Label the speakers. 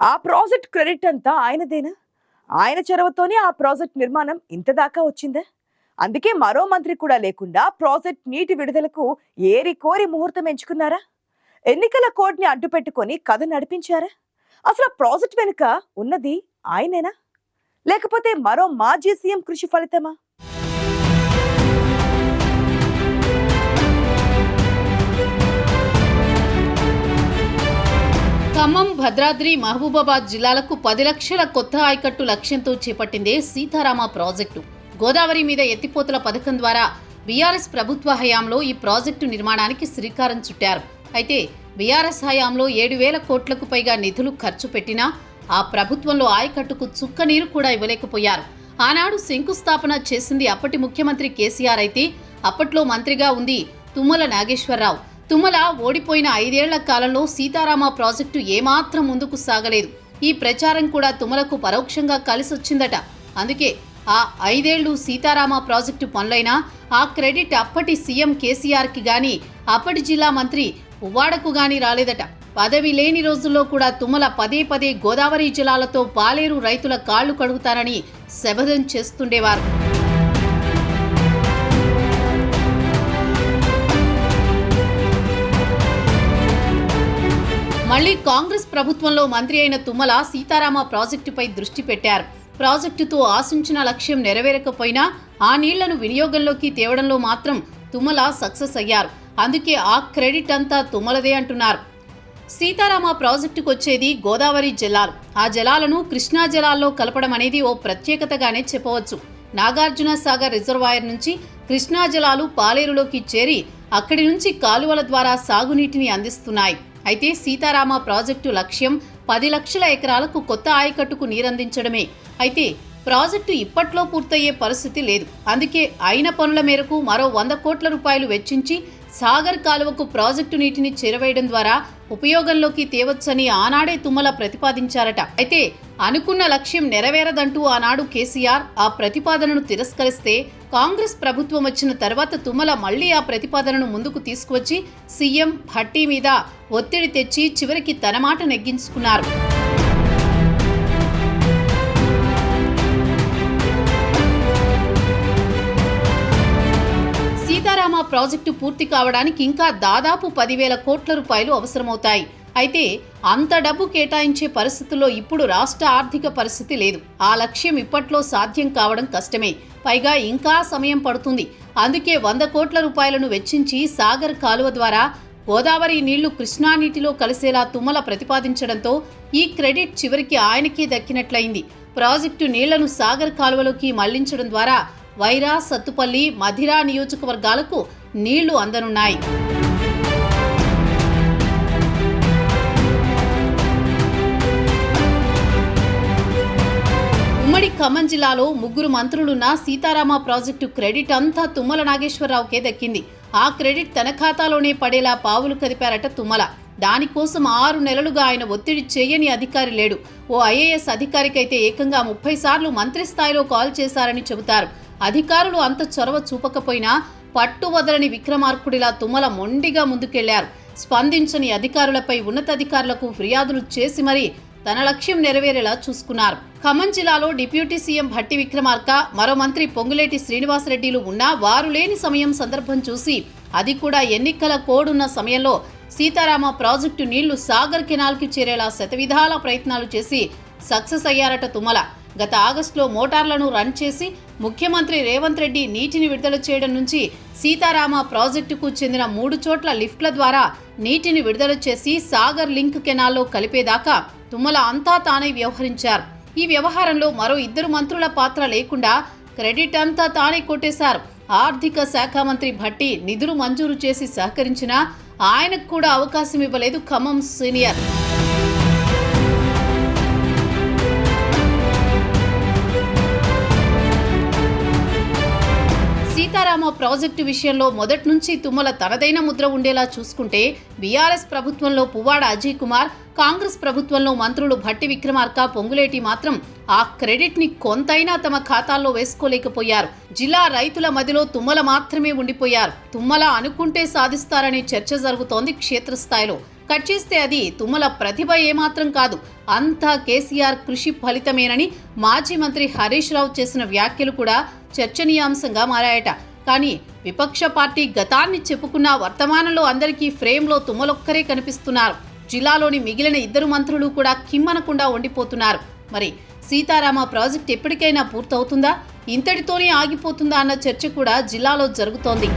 Speaker 1: ఆ project credit అంతా ఆయనదేనా? ఆయన చొరవతోనే ఆ ప్రాజెక్ట్ నిర్మాణం ఇంత దాకా వచ్చిందా? అందుకే మరో మంత్రి కూడా లేకుండా ప్రాజెక్ట్ నీటి విడుదలకు ఏరి కోరి ముహూర్తం ఎంచుకున్నారా? ఎన్నికల కోడ్ని అడ్డుపెట్టుకొని కథ నడిపించారా? అసలు ఆ ప్రాజెక్ట్ వెనుక ఉన్నది ఆయనేనా? లేకపోతే మరో మాజీ సీఎం కృషి ఫలితమా?
Speaker 2: ఖమ్మం భద్రాద్రి మహబూబాబాద్ జిల్లాలకు పది లక్షల కొత్త ఆయకట్టు లక్ష్యంతో చేపట్టిందే సీతారామ ప్రాజెక్టు. గోదావరి మీద ఎత్తిపోతల పథకం ద్వారా బీఆర్ఎస్ ప్రభుత్వ హయాంలో ఈ ప్రాజెక్టు నిర్మాణానికి శ్రీకారం చుట్టారు. అయితే బీఆర్ఎస్ హయాంలో ఏడు వేల కోట్లకు పైగా నిధులు ఖర్చు పెట్టినా ఆ ప్రభుత్వంలో ఆయకట్టుకు చుక్క నీరు కూడా ఇవ్వలేకపోయారు. ఆనాడు శంకుస్థాపన చేసింది అప్పటి ముఖ్యమంత్రి కేసీఆర్ అయితే అప్పట్లో మంత్రిగా ఉంది తుమ్మల నాగేశ్వరరావు. తుమ్మల ఓడిపోయిన ఐదేళ్ళ కాలంలో సీతారామ ప్రాజెక్టు ఏమాత్రం ముందుకు సాగలేదు. ఈ ప్రచారం కూడా తుమ్మలకు పరోక్షంగా కలిసొచ్చిందట. అందుకే ఆ ఐదేళ్ళు సీతారామ ప్రాజెక్టు పనులైనా ఆ క్రెడిట్ అప్పటి సీఎం కేసీఆర్కి గాని అప్పటి జిల్లా మంత్రి పువ్వాడకు గాని రాలేదట. పదవి లేని రోజుల్లో కూడా తుమ్మల పదే పదే గోదావరి జలాలతో పాలేరు రైతుల కాళ్ళు కడుగుతారని శపథం చేస్తుండేవారు. మళ్ళీ కాంగ్రెస్ ప్రభుత్వంలో మంత్రి అయిన తుమ్మల సీతారామ ప్రాజెక్టుపై దృష్టి పెట్టారు. ప్రాజెక్టుతో ఆశించిన లక్ష్యం నెరవేరకపోయినా ఆ నీళ్ళను వినియోగంలోకి తేవడంలో మాత్రం తుమ్మల సక్సెస్ అయ్యారు. అందుకే ఆ క్రెడిట్ అంతా తుమ్మలదే అంటున్నారు. సీతారామ ప్రాజెక్టుకు వచ్చేది గోదావరి జలాలు. ఆ జలాలను కృష్ణా జలాల్లో కలపడం అనేది ఓ ప్రత్యేకతగానే చెప్పవచ్చు. నాగార్జున సాగర్ రిజర్వాయర్ నుంచి కృష్ణా జలాలు పాలేరులోకి చేరి అక్కడి నుంచి కాలువల ద్వారా సాగునీటిని అందిస్తున్నాయి. అయితే సీతారామ ప్రాజెక్టు లక్ష్యం పది లక్షల ఎకరాలకు కొత్త ఆయకట్టుకు నీరందించడమే. అయితే ప్రాజెక్టు ఇప్పట్లో పూర్తయ్యే పరిస్థితి లేదు. అందుకే అయిన పనుల మేరకు మరో వంద కోట్ల రూపాయలు వెచ్చించి సాగర్ కాలువకు ప్రాజెక్టు నీటిని చేరవేయడం ద్వారా ఉపయోగంలోకి తేవచ్చని ఆనాడే తుమ్మల ప్రతిపాదించారట. అయితే అనుకున్న లక్ష్యం నెరవేరదంటూ ఆనాడు కేసీఆర్ ఆ ప్రతిపాదనను తిరస్కరిస్తే కాంగ్రెస్ ప్రభుత్వం వచ్చిన తర్వాత తుమ్మల మళ్ళీ ఆ ప్రతిపాదనను ముందుకు తీసుకువచ్చి సీఎం భట్టి మీద ఒత్తిడి తెచ్చి చివరికి తన మాట నెగ్గించుకున్నారు. ప్రాజెక్టు పూర్తి కావడానికి ఇంకా దాదాపు పదివేల కోట్ల రూపాయలు అవసరమవుతాయి. అయితే అంత డబ్బు కేటాయించే పరిస్థితుల్లో ఇప్పుడు రాష్ట్ర ఆర్థిక పరిస్థితి లేదు. ఆ లక్ష్యం ఇప్పట్లో సాధ్యం కావడం కష్టమే. పైగా ఇంకా సమయం పడుతుంది. అందుకే వంద కోట్ల రూపాయలను వెచ్చించి సాగర్ కాలువ ద్వారా గోదావరి నీళ్ళు కృష్ణా నీటిలో కలిసేలా తుమ్మల ప్రతిపాదించడంతో ఈ క్రెడిట్ చివరికి ఆయనకే దక్కినట్లయింది. ప్రాజెక్టు నీళ్ళను సాగర్ కాలువలోకి మళ్ళించడం ద్వారా వైరా సత్తుపల్లి మధిరా నియోజకవర్గాలకు నీళ్ళు అందనున్నాయి. ఉమ్మడి ఖమ్మం జిల్లాలో ముగ్గురు మంత్రులున్న సీతారామ ప్రాజెక్టు క్రెడిట్ అంతా తుమ్మల నాగేశ్వరరావుకే దక్కింది. ఆ క్రెడిట్ తన ఖాతాలోనే పడేలా పావులు కదిపారట తుమ్మల. దానికోసం ఆరు నెలలుగా ఆయన ఒత్తిడి చేయని అధికారి లేడు. ఓ ఐఏఎస్ అధికారికైతే ఏకంగా ముప్పై సార్లు మంత్రి స్థాయిలో కాల్ చేశారని చెబుతారు. అధికారులు అంత చొరవ చూపకపోయినా పట్టు వదలని విక్రమార్కుడిలా తుమ్మల మొండిగా ముందుకెళ్ళారు. స్పందించని అధికారులపై ఉన్నతాధికారులకు ఫిర్యాదులు చేసి మరీ తన లక్ష్యం నెరవేరేలా చూసుకున్నారు. ఖమ్మం జిల్లాలో డిప్యూటీ సీఎం భట్టి విక్రమార్క మరో మంత్రి పొంగులేటి శ్రీనివాసరెడ్డిలు ఉన్నా వారు లేని సమయం సందర్భం చూసి అది కూడా ఎన్నికల కోడున్న సమయంలో సీతారామ ప్రాజెక్టు నీళ్ళు సాగర్ కెనాల్కి చేరేలా శతవిధాల ప్రయత్నాలు చేసి సక్సెస్ అయ్యారట తుమ్మల. గత ఆగస్టులో మోటార్లను రన్ చేసి ముఖ్యమంత్రి రేవంత్ రెడ్డి నీటిని విడుదల చేయడం నుంచి సీతారామ ప్రాజెక్టుకు చెందిన మూడు చోట్ల లిఫ్ట్ల ద్వారా నీటిని విడుదల చేసి సాగర్ లింక్ కెనాల్లో కలిపేదాకా తుమ్మల అంతా తానే వ్యవహరించారు. ఈ వ్యవహారంలో మరో ఇద్దరు మంత్రుల పాత్ర లేకుండా క్రెడిట్ అంతా తానే కొట్టేశారు. ఆర్థిక శాఖ మంత్రి భట్టి నిధులు మంజూరు చేసి సహకరించినా ఆయనకు కూడా అవకాశం ఇవ్వలేదు ఖమ్మం సీనియర్. సీతారామ ప్రాజెక్టు విషయంలో మొదటి నుంచి తుమ్మల తనదైన ముద్ర ఉండేలా చూసుకుంటే బీఆర్ఎస్ ప్రభుత్వంలో పువ్వాడ అజయ్ కుమార్ కాంగ్రెస్ ప్రభుత్వంలో మంత్రులు భట్టి విక్రమార్క పొంగులేటి మాత్రం ఆ క్రెడిట్ని కొంతైనా తమ ఖాతాల్లో వేసుకోలేకపోయారు. జిల్లా రైతుల మదిలో తుమ్మల మాత్రమే ఉండిపోయారు. తుమ్మల అనుకుంటే సాధిస్తారనే చర్చ జరుగుతోంది క్షేత్రస్థాయిలో. కట్ చేస్తే అది తుమ్మల ప్రతిభ ఏమాత్రం కాదు అంతా కేసీఆర్ కృషి ఫలితమేనని మాజీ మంత్రి హరీష్ రావు చేసిన వ్యాఖ్యలు కూడా చర్చనీయాంశంగా మారాయట. కానీ విపక్ష పార్టీ గతాన్ని చెప్పుకున్న వర్తమానంలో అందరికీ ఫ్రేమ్లో తుమ్మలొక్కరే కనిపిస్తున్నారు. జిల్లాలోని మిగిలిన ఇద్దరు మంత్రులు కూడా కిమ్మనకుండా ఉండిపోతున్నారు. మరి సీతారామ ప్రాజెక్ట్ ఎప్పటికైనా పూర్తవుతుందా? ఇంతటితోనే ఆగిపోతుందా అన్న చర్చ కూడా జిల్లాలో జరుగుతోంది.